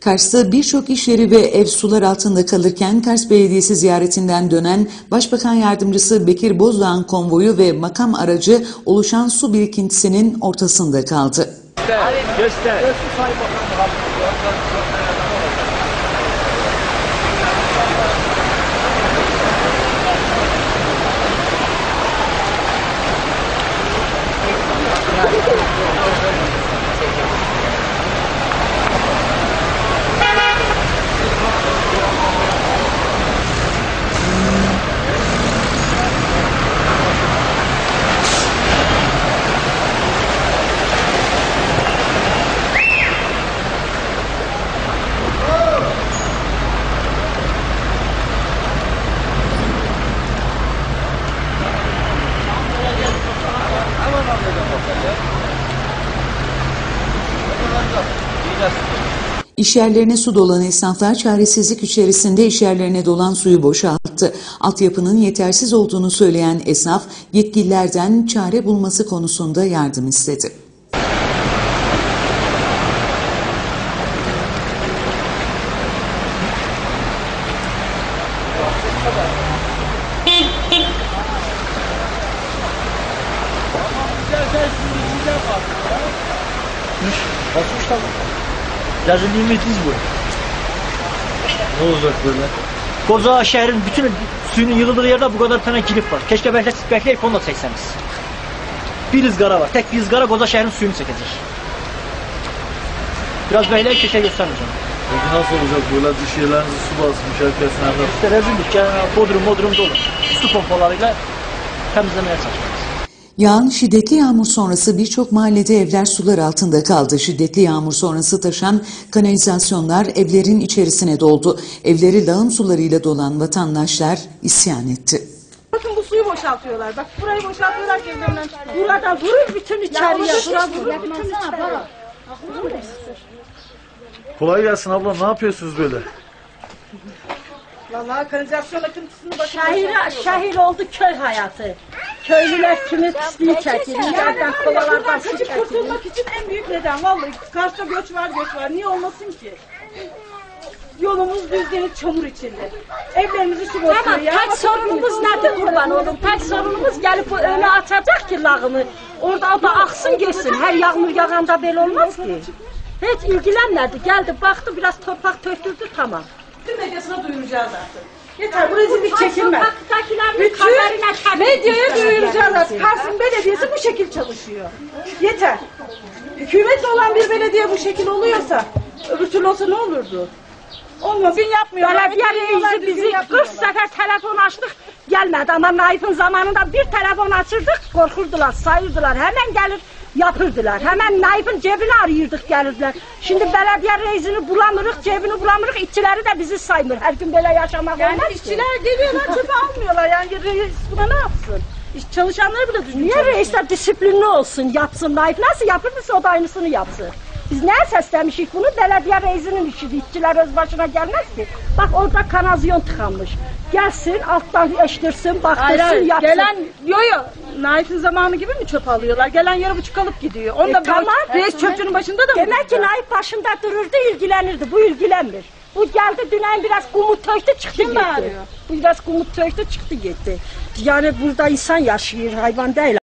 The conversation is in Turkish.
Kars'ta birçok iş yeri ve ev sular altında kalırken Kars Belediyesi ziyaretinden dönen Başbakan Yardımcısı Bekir Bozdağ'ın konvoyu ve makam aracı oluşan su birikintisinin ortasında kaldı. Göster. İş yerlerine su dolan esnaflar çaresizlik içerisinde iş yerlerine dolan suyu boşalttı. Altyapının yetersiz olduğunu söyleyen esnaf yetkililerden çare bulması konusunda yardım istedi. Basmış tamam. Yazılımımız bu. Ne olacak böyle? Koza şehrin bütün suyunun yığıldığı yerde bu kadar tane kilip var. Keşke bekle, bekleyip onu da çekseniz. Bir ızgara var. Tek bir ızgara Koza şehrin suyunu çekecek. Biraz bekleyip keşke göstermeyeceğim. Peki nasıl olacak böyle bir şeylerinizi su basmış herkes nerede? İşte rezillik. Bodrum bodrum dolu. Su pompalarıyla temizlemeye çalışıyoruz. Yağan şiddetli yağmur sonrası birçok mahallede evler sular altında kaldı. Şiddetli yağmur sonrası taşan kanalizasyonlar evlerin içerisine doldu. Evleri lağım sularıyla dolan vatandaşlar isyan etti. Bakın bu suyu boşaltıyorlar. Bak burayı boşaltıyorlar ki evlerinden. Burada vurur bütün içeriye. Bura vurur bütün içeriye. Kolay gelsin abla ne yapıyorsunuz böyle? Vallahi kanalizasyon akıntısını bakın. Şehir, şehir oldu köy hayatı. Köylüler kimin pisliği çekiyor, yerden kovalardan su Kaçıp kurtulmak için en büyük neden. Vallahi Kars'ta göç var göç var. Niye olmasın ki? Yolumuz düz değil çamur içinde. Evlerimizi su basıyor Tamam, ya. tek Bakın sorunumuz bugün nedir kurban oğlum? Tek sorunumuz gelip bu önü açacak ki lağımı. Orada o da aksın geçsin. Her yağmur yağanda böyle olmaz ki. Hiç ilgilenmedi. Geldi baktı biraz toprak töktürdü tamam. Bütün medyasına duyuracağız artık. Yeter bu rezillik çekilmez. Bütün medyaya duyuracağız. Kars'ın belediyesi bu şekil çalışıyor. Yeter. Hükümetle olan bir belediye bu şekil oluyorsa öbür türlü olsa ne olurdu? Olmaz. Gün yapmıyorlar. Belediye reisi bizi 40 yapmıyorlar. sefer telefon açtık gelmedi ama Naif'in zamanında bir telefon açırdık korkurdular sayırdılar hemen gelir yapırdılar hemen Naif'in cebini arıyırdık gelirdiler şimdi belediye reisini bulamırık cebini bulamırık işçileri de bizi saymır her gün böyle yaşamak Yani olmaz işçiler geliyorlar çöpe almıyorlar. Yani reis buna ne yapsın? İş çalışanları bile düzgün Niye çalışmıyor. reisler disiplinli olsun yapsın Naif nasıl yapırdıysa o da aynısını yapsın. Biz ne seslemişik bunu? Belediye reisinin işi. İşçiler öz başına gelmez ki. Bak orada kanazyon tıkanmış. Gelsin alttan eştirsin, baktırsın, Hayır, yapsın. Gelen yo yo. Naif'in zamanı gibi mi çöp alıyorlar? Gelen yarı buçuk alıp gidiyor. Onu E, tamam. reis çöpçünün başında da mı? Demek ki? Naif başında dururdu, ilgilenirdi. Bu ilgilenmir. Bu geldi dünen biraz kumut töktü çıktı Kim gitti. bağırıyor? Bu biraz kumut töktü çıktı gitti. Yani burada insan yaşıyor, hayvan değil.